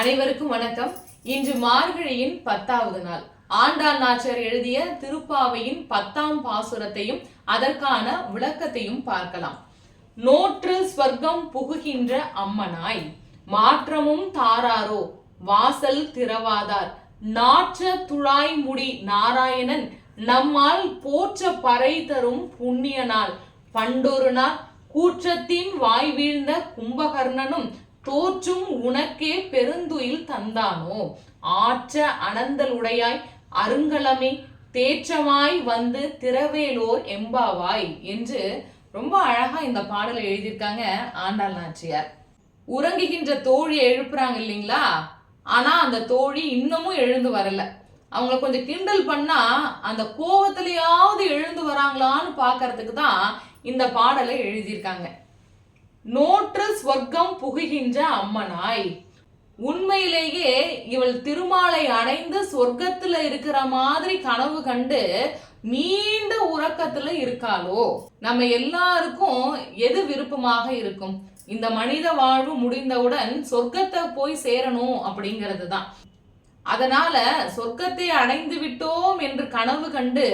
அனைவருக்கும் வணக்கம். இன்று மார்கழியின் பத்தாவது நாள். ஆண்டாள் நாச்சர் எழுதிய திருப்பாவையின் பத்தாம் பாசுரத்தையும் அதற்கான விளக்கத்தையும் பார்க்கலாம். நோற்று ஸ்வர்க்கம் புகுகின்ற அம்மனாய் மாற்றமும் தாராரோ வாசல் திறவாதார். நாற்ற துழாய் முடி நாராயணன் நம்மால் போற்ற பறை தரும் புண்ணிய நாள் பண்டொரு நாள் கூற்றத்தின் வாய் வீழ்ந்த கும்பகர்ணனும் தோற்றும் உனக்கே பெருந்துயில் தந்தானோ? ஆற்ற அனந்தலுடையாய் அருங்கலமே தேற்றமாய் வந்து திரவேலோர் எம்பாவாய் என்று ரொம்ப அழகா இந்த பாடலை எழுதியிருக்காங்க ஆண்டாள் நாச்சியார். உறங்குகின்ற தோழியை எழுப்புறாங்க இல்லைங்களா? ஆனா அந்த தோழி இன்னமும் எழுந்து வரல. அவங்கள கொஞ்சம் கிண்டல் பண்ணா அந்த கோபத்திலேயாவது எழுந்து வராங்களான்னு பார்க்கறதுக்கு தான் இந்த பாடலை எழுதியிருக்காங்க. நோற்று ஸ்வர்க்கம் புகுகின்ற அம்மனாய். உண்மையிலேயே இவள் திருமாலை அடைந்து சொர்க்கத்துல இருக்கிற மாதிரி கனவு கண்டு நீண்ட உறக்கத்துல இருக்காளோ? நம்ம எல்லாருக்கும் எது விருப்பமாக இருக்கும்? இந்த மனித வாழ்வு முடிந்தவுடன் சொர்க்கத்தை போய் சேரணும் அப்படிங்கிறது தான் அதனால சொர்க்கத்தை அடைந்து விட்டோம் என்று கனவு கண்டு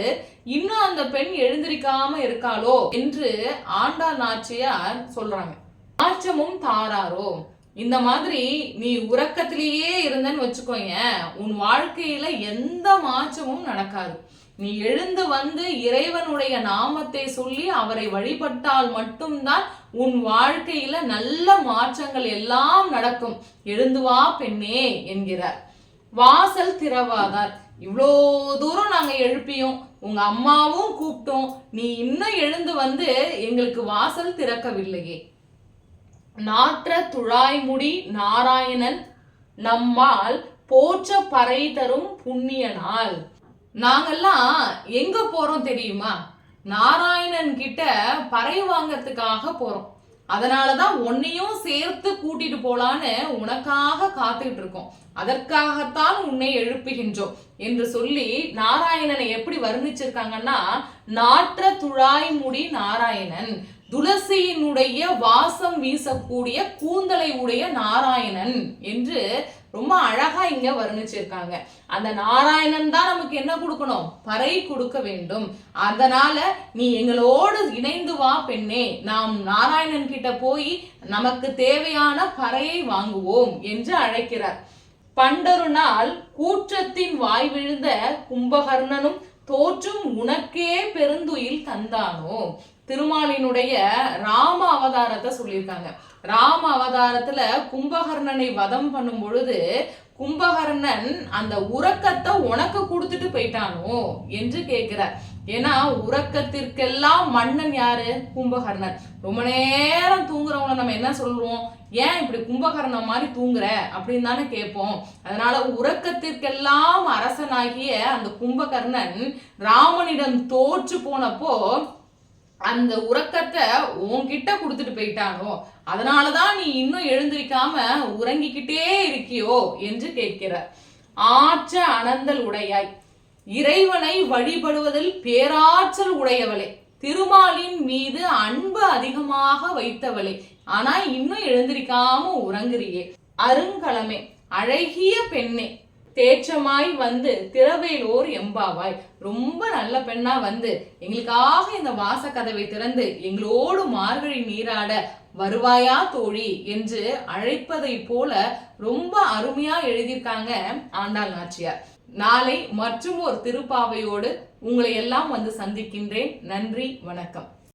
இன்னும் அந்த பெண் எழுந்திருக்காம இருக்காளோ என்று ஆண்டாள் நாச்சியார் சொல்றாங்க. மாற்றமும் தாராரோ இந்த மாதிரி நீ உறக்கத்திலேயே இருந்தன்னு வச்சுக்கோங்க உன் வாழ்க்கையில எந்த மாற்றமும் நடக்காது. நீ எழுந்து வந்து இறைவனுடைய நாமத்தை சொல்லி அவரை வழிபட்டால் மட்டும்தான் உன் வாழ்க்கையில நல்ல மாற்றங்கள் எல்லாம் நடக்கும். எழுந்து வா பெண்ணே என்கிறார். வாசல் திறவாதார். இவ்வளோ தூரம் நாங்கள் எழுப்பியும் உங்க அம்மாவும் கூப்பிட்டோம். நீ இன்னும் எழுந்து வந்து எங்களுக்கு வாசல் திறக்கவில்லையே. நாற்ற துழாய்முடி நாராயணன் நம்மால் போற்ற பறை தரும் புண்ணிய நாள் நாங்கெல்லாம் எங்க போறோம் தெரியுமா? நாராயணன் கிட்ட பறை வாங்கறதுக்காக போறோம். அதனாலதான் உன்னையும் சேர்த்து கூட்டிட்டு போலான்னு உனக்காக காத்துக்கிட்டு இருக்கோம். அதற்காகத்தான் உன்னை எழுப்புகின்றோம் என்று சொல்லி நாராயணனை எப்படி வர்ணிச்சிருக்காங்கன்னா நாற்ற துழாய் முடி நாராயணன் துளசியினுடைய வாசம் வீசக்கூடிய கூந்தலை உடைய நாராயணன் என்று ரொம்ப அழகா இங்க வர்ணிச்சிருக்காங்க. அந்த நாராயணன் தான் நமக்கு என்ன கொடுக்கணும்? பறை கொடுக்க வேண்டும். அதனால நீ எங்களோடு இணைந்து வா பெண்ணே. நாம் நாராயணன் கிட்ட போய் நமக்கு தேவையான பறையை வாங்குவோம் என்று அழைக்கிறார். பண்டொரு நாள் கூற்றத்தின் வாய் விழுந்த கும்பகர்ணனும் தோற்றும் உனக்கே பெருந்துயில் தந்தானோ? திருமாலினுடைய ராம அவதாரத்தை சொல்லியிருக்காங்க. ராம அவதாரத்துல கும்பகர்ணனை வதம் பண்ணும் பொழுது கும்பகர்ணன் அந்த உறக்கத்தை உனக்கு கொடுத்துட்டு போயிட்டானோ? என்று கேட்கிறார். ஏன்னா உறக்கத்திற்கெல்லாம் மன்னன் யாரு? கும்பகர்ணன். ரொம்ப நேரம் தூங்குறவங்கள நம்ம என்ன சொல்லுவோம்? ஏன் இப்படி கும்பகர்ணன் மாதிரி தூங்குற? அப்படின்னு தானே கேட்போம். அதனால உறக்கத்திற்கெல்லாம் அரசனாகிய அந்த கும்பகர்ணன் ராமனிடம் தோற்று போனப்போ அந்த உறக்கத்தை உன்கிட்ட கொடுத்துட்டு போயிட்டானோ? அதனாலதான் நீ இன்னும் எழுந்திருக்காம உறங்கிக்கிட்டே இருக்கியோ? என்று கேட்கிறார். ஆற்ற அனந்தல் உடையாய். இறைவனை வழிபடுவதில் பேராற்றல் உடையவளே. திருமாலின் மீது அன்பு அதிகமாக வைத்தவளே. ஆனா இன்னும் எழுந்திருக்காம உறங்குறியே. அருங்கலமே அழகிய பெண்ணே. தேற்றமாய் வந்து திறவேலோர் எம்பாவாய். ரொம்ப நல்ல பெண்ணா வந்து எங்களுக்காக இந்த வாசக்கதவை திறந்து எங்களோடு மார்கழி நீராட வருவாயா தோழி என்று அழைப்பதை போல ரொம்ப அருமையா எழுதியிருக்காங்க ஆண்டாள் நாச்சியார். நாளை மற்றும் ஒரு திருப்பாவையோடு உங்களை எல்லாம் வந்து சந்திக்கின்றேன். நன்றி வணக்கம்.